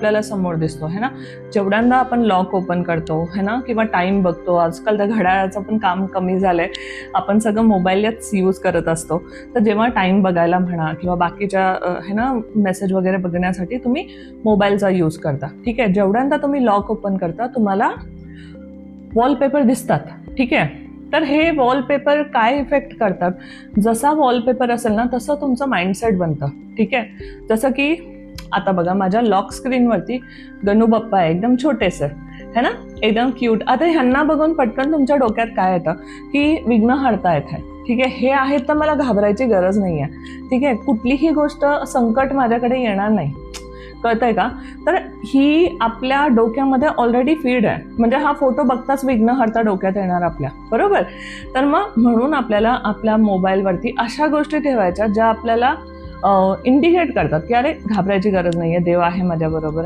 आपल्याला समोर दिसतो है ना? जेवढ्यांदा आपण लॉक ओपन करतो है ना? किंवा टाइम बघतो आजकाल तर घड्याळाचं पण काम कमी झालंय. आपण सगळं मोबाईलच यूज करत असतो. तर जेव्हा टाइम बघायला म्हणा किंवा बाकीच्या है ना? मेसेज वगैरे बघण्यासाठी तुम्ही मोबाईलचा यूज करता. ठीक आहे? जेवढ्यांदा तुम्ही लॉक ओपन करता तुम्हाला वॉलपेपर दिसतात. ठीक आहे? तर हे वॉलपेपर काय इफेक्ट करतात? जसा वॉलपेपर असेल ना तसं तुमचं माइंडसेट बनतं. ठीक आहे? जसं की आता बघा माझ्या लॉक स्क्रीनवरती गणू बाप्पा आहे एकदम छोटेसे है ना? एकदम क्यूट आता ह्यांना बघून पटकन तुमच्या डोक्यात काय येतं? की विघ्न हरता येत आहे. ठीक आहे? हे आहेत तर मला घाबरायची गरज नाही आहे ठीक आहे? कुठलीही गोष्ट संकट माझ्याकडे येणार नाही. कळतंय का? तर ही आपल्या डोक्यामध्ये ऑलरेडी फीड आहे. म्हणजे हा फोटो बघताच विघ्न हरता डोक्यात येणार आपल्या. बरोबर? तर मग म्हणून आपल्याला आपल्या मोबाईलवरती अशा गोष्टी ठेवायच्या ज्या आपल्याला इंडिकेट करतात की अरे घाबरायची गरज नाही आहे देव आहे माझ्याबरोबर.